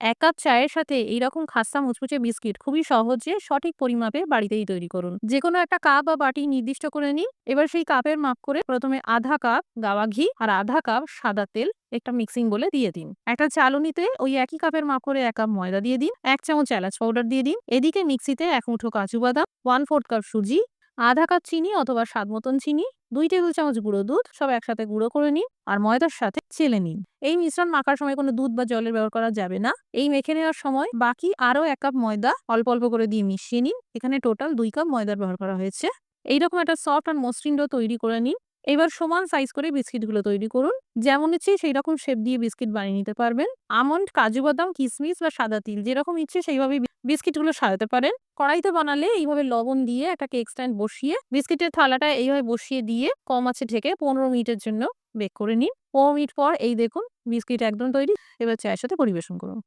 এক কাপ চায়ের সাথে এইরকম খাস্তা মুচমুচে বিস্কিট খুবই সহজে সঠিক পরিমাপে বাড়িতেই তৈরি করুন। যে কোনো একটা কাপ বা বাটি নির্দিষ্ট করে নিন। এবার সেই কাপের মাপ করে প্রথমে আধা কাপ গাওয়া ঘি আর আধা কাপ সাদা তেল একটা মিক্সিং বলে দিয়ে দিন। একটা চালনিতে ওই একই কাপের মাপ করে এক কাপ ময়দা দিয়ে দিন। এক চামচ এলাচ পাউডার দিয়ে দিন। এদিকে মিক্সিতে এক মুঠো কাজু বাদাম ওয়ান ফোর্থ কাপ সুজি আধা কাপ চিনি অথবা স্বাদ মতন চিনি, দুই টেবিল চামচ গুঁড়ো দুধ, সব একসাথে গুঁড়ো করে নিন আর ময়দার সাথে চেলে নিন। এই মিশ্রণ মাখার সময় কোনো দুধ বা জলের ব্যবহার করা যাবে না। এই মেখে নেওয়ার সময় বাকি আরও এক কাপ ময়দা অল্প অল্প করে দিয়ে মিশিয়ে নিন। এখানে টোটাল দুই কাপ ময়দার ব্যবহার করা হয়েছে। এইরকম একটা সফট আর মসৃণ ডো তৈরি করে নিন। এবার সমান সাইজ করে বিস্কিটগুলো তৈরি করুন। যেমন ইচ্ছে সেই রকম শেপ দিয়ে বিস্কিট বানিয়ে নিতে পারবেন। আমন্ড, কাজু বাদাম কিশমিশ বা সাদা তিল, যেরকম ইচ্ছে সেইভাবে বিস্কিটগুলো সাজাতে পারেন। কড়াইতে বানালে এইভাবে লবণ দিয়ে একটা কেক স্ট্যান্ড বসিয়ে বিস্কিটের থালাটা এইভাবে বসিয়ে দিয়ে কম আছে ঢেকে পনেরো মিনিটের জন্য বেক করে নিন। পনেরো মিনিট পর এই দেখুন বিস্কিট একদম তৈরি। এবার চায়ের সাথে পরিবেশন করুন।